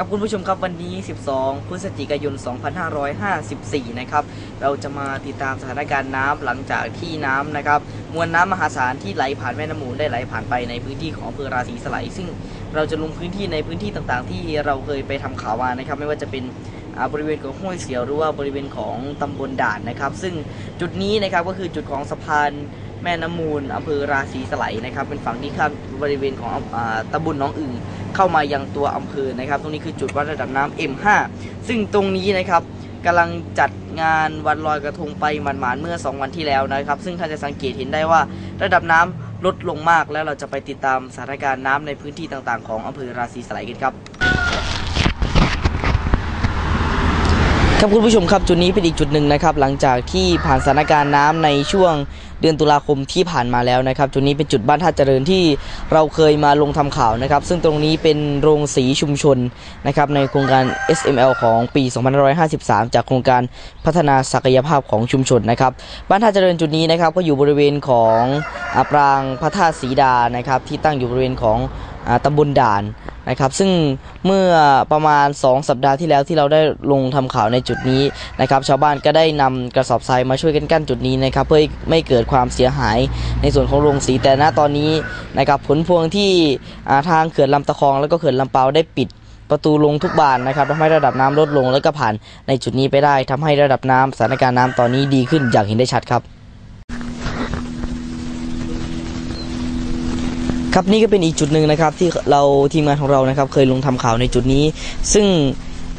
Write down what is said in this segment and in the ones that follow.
ครับคุณผู้ชมครับวันนี้ 12 พฤศจิกายน 2554 นะครับ เราจะมาติดตามสถานการณ์น้ำหลังจากที่น้ำนะครับ มวลน้ำมหาศาลที่ไหลผ่านแม่น้ำมูลได้ไหลผ่านไปในพื้นที่ของอำเภอราศีสไลซึ่งเราจะลงพื้นที่ในพื้นที่ต่างๆ ที่เราเคยไปทำข่าวมานะครับ ไม่ว่าจะเป็นบริเวณของห้วยเสียวหรือว่าบริเวณของตำบลด่านนะครับ ซึ่งจุดนี้นะครับก็คือจุดของสะพานแม่น้ำมูลอำเภอราศีสไลนะครับ เป็นฝั่งที่ข้ามบริเวณของอตำบลน้องอึ่ง เข้ามายังตัวอำเภอนะครับ ตรงนี้คือจุดวัดระดับน้ำ M5 ซึ่งตรงนี้นะครับกำลังจัดงานวันลอยกระทงไปหมาดๆเมื่อ 2 วันที่แล้วนะครับ ซึ่งท่านจะสังเกตเห็นได้ว่าระดับน้ำลดลงมาก แล้วเราจะไปติดตามสถานการณ์น้ำในพื้นที่ต่างๆ ของอำเภอราศีสไลกันครับ ครับคุณผู้ชมครับจุดนี้เป็นอีกจุดหนึ่งนะครับหลังจากที่ผ่านสถานการณ์น้ำในช่วงเดือนตุลาคมที่ผ่านมาแล้วนะครับจุดนี้เป็นจุดบ้านท่าเจริญที่เราเคยมาลงทำข่าวนะครับ ซึ่งตรงนี้เป็นโรงสีชุมชนนะครับในโครงการ SML ของปี 2553 จากโครงการพัฒนาศักยภาพของชุมชนนะครับบ้านท่าเจริญจุดนี้นะครับก็อยู่บริเวณของอปรางพระธาตุศรีดานะครับที่ตั้งอยู่บริเวณของอ่าตำบลด่าน นะครับซึ่งเมื่อประมาณ 2 สัปดาห์ที่แล้วที่เราได้ลงทำข่าวในจุดนี้นะครับชาวบ้านก็ได้นำกระสอบทรายมาช่วยกันกั้นจุดนี้นะครับเพื่อไม่เกิดความเสียหายในส่วนของโรงสีแต่ณตอนนี้นะครับผลพวงที่ทางเขื่อนลำตะคอง แล้วก็เขื่อนลำเปาได้ปิดประตูลงทุกบานนะครับทำให้ระดับน้ำลดลงแล้วก็ผ่านในจุดนี้ไปได้ทำให้ระดับน้ำสถานการณ์น้ำตอนนี้ดีขึ้นอย่างเห็นได้ชัดครับ ครับนี่ก็เป็นอีกจุดหนึ่งนะครับที่เราทีมงานของเรานะครับเคยลงทำข่าวในจุดนี้ ซึ่ง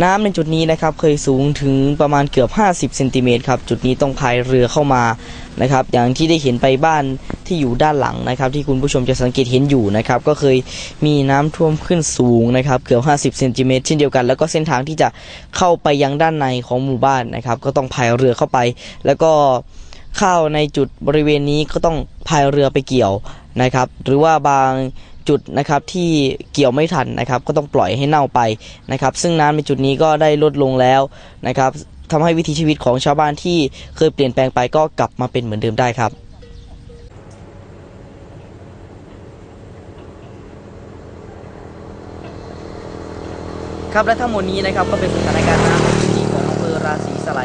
น้ำในจุดนี้นะครับเคยสูงถึงประมาณเกือบ 50เซนติเมตรครับจุดนี้ต้องพายเรือเข้ามานะครับอย่างที่ได้เห็นไปบ้านที่อยู่ด้านหลังนะครับ ที่คุณผู้ชมจะสังเกตเห็นอยู่นะครับก็เคยมีน้ำท่วมขึ้นสูงนะครับเกือบ 50เซนติเมตรเช่นเดียวกัน แล้วก็เส้นทางที่จะเข้าไปยังด้านในของหมู่บ้านนะครับก็ต้องพายเรือเข้าไป แล้วก็ ข้าวในจุดบริเวณนี้ก็ต้องพายเรือไปเกี่ยวนะครับ หรือว่าบางจุดนะครับที่เกี่ยวไม่ทันนะครับ ก็ต้องปล่อยให้เน่าไปนะครับ ซึ่งน้ำในจุดนี้ก็ได้ลดลงแล้วนะครับทำให้วิถีชีวิตของชาวบ้านที่เคยเปลี่ยนแปลงไปก็กลับมาเป็นเหมือนเดิมได้ครับครับและทั้งหมดนี้นะครับก็เป็นสถานการณ์น้ำในพื้นที่ของอำเภอราศีสไล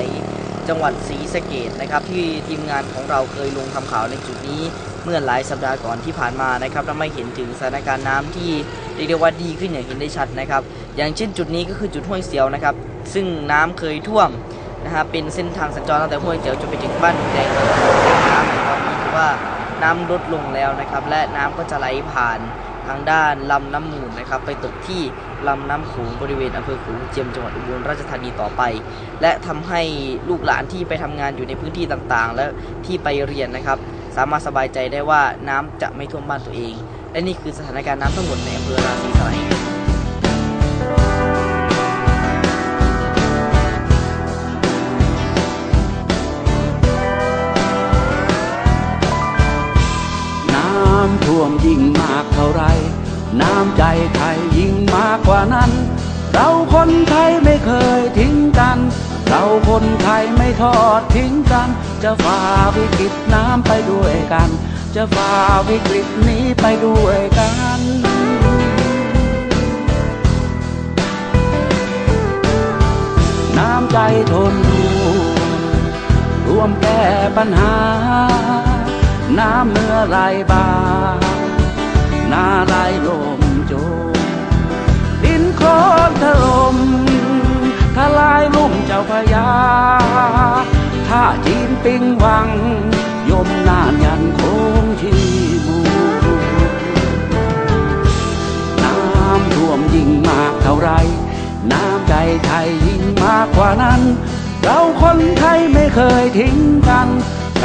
จังหวัดศรีสะเกดนะครับที่ทีมงานของเราเคยลงทำข่าวในจุดนี้เมื่อหลายสัปดาห์ก่อนที่ผ่านมานะครับทำให้เห็นถึงสถานการณ์น้ำที่เรียกได้ว่าดีขึ้นอย่างเห็นได้ชัดนะครับ อย่างเช่นจุดนี้ก็คือจุดห้วยเสียวนะครับ ซึ่งน้ำเคยท่วมนะครับเป็นเส้นทางสัญจรตั้งแต่ห้วยเสียวจนไปถึงบ้านแดงน้ำในตอนนี้ถือว่าน้ำลดลงแล้วนะครับ และน้ำก็จะไหลผ่าน ทางด้านลำน้ำมูลนะครับ ไปตกที่ลำน้ำขูงบริเวณอำเภอขูงเจียมจังหวัดอุบลราชธานีต่อไป และทำให้ลูกหลานที่ไปทำงานอยู่ในพื้นที่ต่างๆ และที่ไปเรียนนะครับ สามารถสบายใจได้ว่าน้ำจะไม่ท่วมบ้านตัวเอง และนี่คือสถานการณ์น้ำทั้งหมดในอำเภอราศีสไลำท่วมยิ่งมากเท่าไร น้ำใจไทยยิ่งมากกว่านั้น เราคนไทยไม่เคยทิ้งกัน เราคนไทยไม่ทอดทิ้งกัน จะฝ่าวิกฤตน้ำไปด้วยกัน จะฝ่าวิกฤตนี้ไปด้วยกันน้ำใจทนร่วมแก้ปัญหา น้ำเมื่อไรบางนาไรลมโจมดินโคลนถล่มทลายลุ่มเจ้าพยาถ้าจีนปิงวัง ยมนานยันโค้งชีมูน้ำท่วมยิ่งมากเท่าไร น้ำใจไทยยิ่งมากกว่านั้น เราคนไทยไม่เคยทิ้งกัน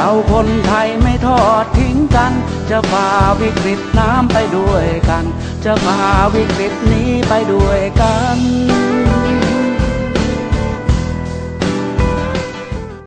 เราคนไทยไม่ทอดทิ้งกัน จะฝ่าวิกฤตน้ำไปด้วยกัน จะฝ่าวิกฤตนี้ไปด้วยกัน